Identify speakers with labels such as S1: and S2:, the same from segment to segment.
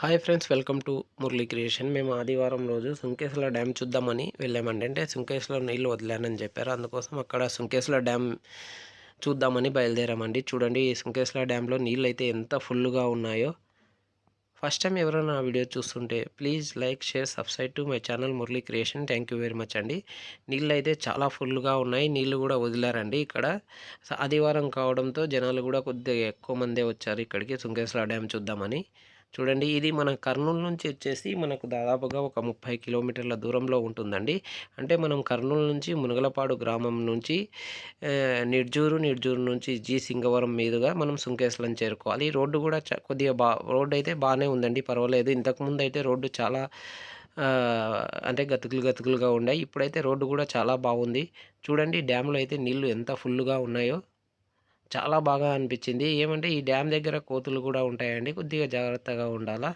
S1: Hi friends welcome to Murali creation. మేము ఆదివారం రోజు సుంకేశ్వర డ్యామ్ చూద్దామని వెళ్ళామండి. అంటే సుంకేశ్వర నీళ్ళు వదిలానని చెప్పారు. అందుకోసం అక్కడ సుంకేశ్వర డ్యామ్ చూద్దామని బయలుదేరామండి. చూడండి ఈ సుంకేశ్వర డ్యామ్లో నీళ్ళు అయితే ఎంత ఫుల్గా ఉన్నాయో. ఫస్ట్ టైం ఎవరైనా ఆ వీడియో చూస్తుంటే please like share subscribe to my channel Murali creation. Thank you very much అండి. నీళ్ళు అయితే చాలా ఫుల్గా ఉన్నాయి. నీళ్ళు కూడా వదిలారండి ఇక్కడ. ఆదివారం కావడంతో జనాలు కూడా కొద్దిగా ఎక్కువ మందే వచ్చారు ఇక్కడికి సుంకేశ్వర డ్యామ్ చూద్దామని. చూడండి ఇది మన కర్నూలు నుంచి వచ్చేసి మనకు దాదాపుగా ఒక ముప్పై కిలోమీటర్ల దూరంలో ఉంటుందండి. అంటే మనం కర్నూలు నుంచి మునగలపాడు గ్రామం నుంచి నిర్జూరు నిర్జూరు నుంచి జి సింగవరం మీదుగా మనం సుంకేశ్వరం చేరుకోవాలి. రోడ్డు కూడా కొద్దిగా బా రోడ్డు అయితే బాగానే ఉందండి పర్వాలేదు. ఇంతకుముందు అయితే రోడ్డు చాలా అంటే గతుకులు గతుకులుగా ఉన్నాయి ఇప్పుడైతే రోడ్డు కూడా చాలా బాగుంది. చూడండి డ్యాంలో అయితే నీళ్ళు ఎంత ఫుల్గా ఉన్నాయో. చాలా బాగా అనిపించింది. ఏమంటే ఈ డ్యామ్ దగ్గర కోతులు కూడా ఉంటాయండి. కొద్దిగా జాగ్రత్తగా ఉండాలా?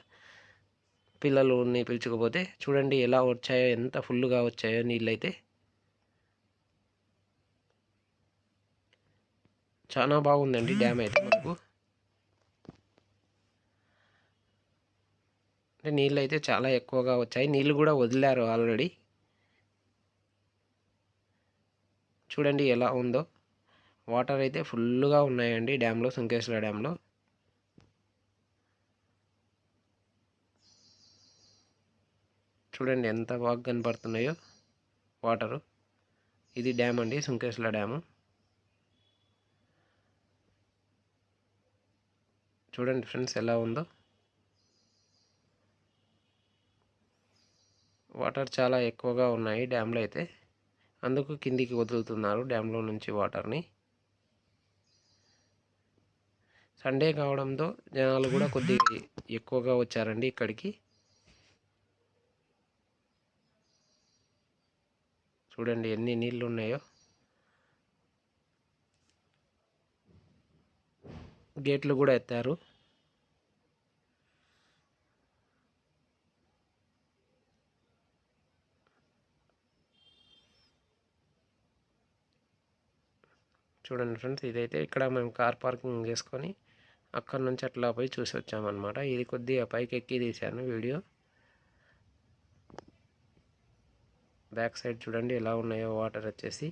S1: పిల్లలు పిలుచుకపోతే చూడండి ఎలా వచ్చాయో ఎంత ఫుల్గా వచ్చాయో నీళ్ళైతే. చాలా బాగుందండి డ్యామ్ అయితే మనకు. అంటే నీళ్ళు అయితే చాలా ఎక్కువగా వచ్చాయి. నీళ్ళు కూడా వదిలారు ఆల్రెడీ. చూడండి ఎలా ఉందో. వాటర్ అయితే ఫుల్గా ఉన్నాయండి డ్యామ్లో సుంకేశ్వర డ్యామ్లో. చూడండి ఎంత బాగా కనపడుతున్నాయో వాటరు. ఇది డ్యామ్ అండి సుంకేశ్వర డ్యాము. చూడండి ఫ్రెండ్స్ ఎలా ఉందో. వాటర్ చాలా ఎక్కువగా ఉన్నాయి డ్యాంలో అయితే. అందుకు కిందికి వదులుతున్నారు డ్యాంలో నుంచి వాటర్ని. సండే కావడంతో జనాలు కూడా కొద్దిగా ఎక్కువగా వచ్చారండి ఇక్కడికి. చూడండి ఎన్ని నీళ్ళు ఉన్నాయో. గేట్లు కూడా ఎత్తారు. చూడండి ఫ్రెండ్స్ ఇదైతే ఇక్కడ మేము కార్ పార్కింగ్ చేసుకొని అక్కడ నుంచి అట్లా పోయి చూసి వచ్చామన్నమాట ఇది కొద్దిగా పైకి ఎక్కి తీశాను వీడియో. బ్యాక్ సైడ్ చూడండి ఎలా ఉన్నాయో వాటర్ వచ్చేసి.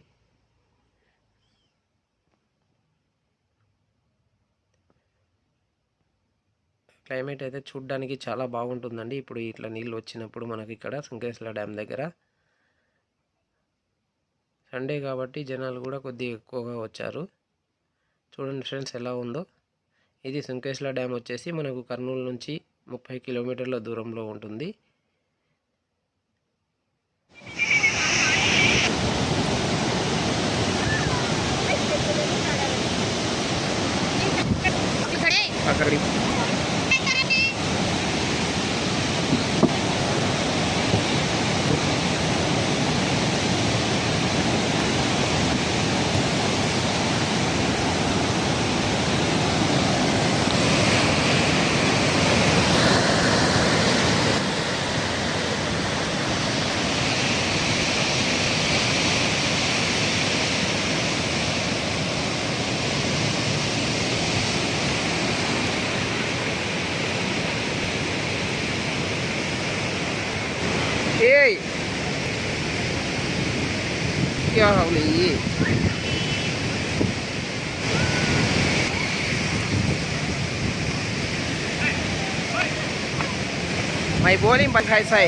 S1: క్లైమేట్ అయితే చూడ్డానికి చాలా బాగుంటుందండి. ఇప్పుడు ఇట్లా నీళ్ళు వచ్చినప్పుడు మనకి ఇక్కడ సుంకేశ్వర డ్యామ్ దగ్గర. సండే కాబట్టి జనాలు కూడా కొద్దిగా ఎక్కువగా వచ్చారు. చూడండి ఫ్రెండ్స్ ఎలా ఉందో. ఇది శంకేశ్వర డ్యామ్ వచ్చేసి మనకు కర్నూలు నుంచి ముప్పై కిలోమీటర్ల దూరంలో ఉంటుంది. అక్కడికి เอ้ยเที่ยวเกา
S2: หลีไม่บัวนี่บันใครใส่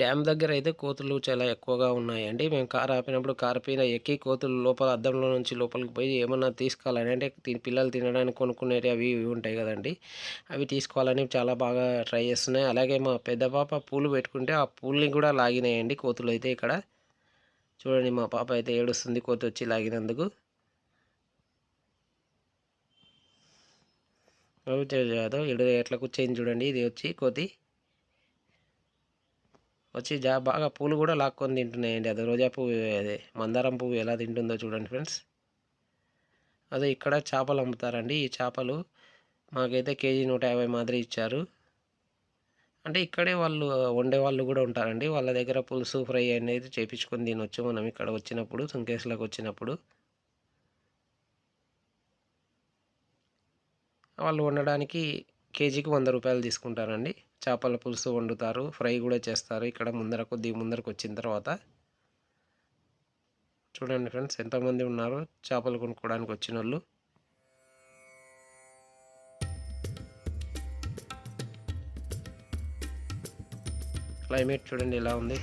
S1: డ్యామ్ దగ్గర అయితే కోతులు చాలా ఎక్కువగా ఉన్నాయండి. మేము కారు ఆపినప్పుడు కారు పైన ఎక్కి కోతులు లోపల అద్దంలో నుంచి లోపలికి పోయి ఏమన్నా తీసుకోవాలని అంటే పిల్లలు తినడానికి కొనుక్కునేవి అవి ఇవి ఉంటాయి కదండి. అవి తీసుకోవాలని చాలా బాగా ట్రై చేస్తున్నాయి. అలాగే మా పెద్ద పాప పూలు పెట్టుకుంటే ఆ పూల్ని కూడా లాగినాయండి కోతులు అయితే ఇక్కడ. చూడండి మా పాప అయితే ఏడుస్తుంది కోతి వచ్చి లాగినందుకు. రవితేజ యాదవ్ ఎట్లా కూర్చొని చూడండి. ఇది వచ్చి కోతి. వచ్చి జా బాగా పూలు కూడా లాక్కొని తింటున్నాయండి. అది రోజా పువ్వు అదే మందారం పువ్వు ఎలా తింటుందో చూడండి ఫ్రెండ్స్. అదే ఇక్కడ చేపలు అమ్ముతారండి. ఈ చేపలు మాకైతే కేజీ నూట యాభై మాదిరి ఇచ్చారు. అంటే ఇక్కడే వాళ్ళు వండే వాళ్ళు కూడా ఉంటారండి. వాళ్ళ దగ్గర పులుసు ఫ్రై అనేది చేపించుకొని తినొచ్చు మనం ఇక్కడ వచ్చినప్పుడు సుంకేసులకు వచ్చినప్పుడు. వాళ్ళు వండడానికి కేజీకి వంద రూపాయలు తీసుకుంటారండి. చేపల పులుసు వండుతారు ఫ్రై కూడా చేస్తారు. ఇక్కడ ముందర కొద్ది ముందరకు వచ్చిన తర్వాత చూడండి ఫ్రెండ్స్ ఎంతమంది ఉన్నారు? చేపలు కొనుక్కోవడానికి వచ్చిన వాళ్ళు క్లైమేట్ చూడండి ఎలా ఉంది.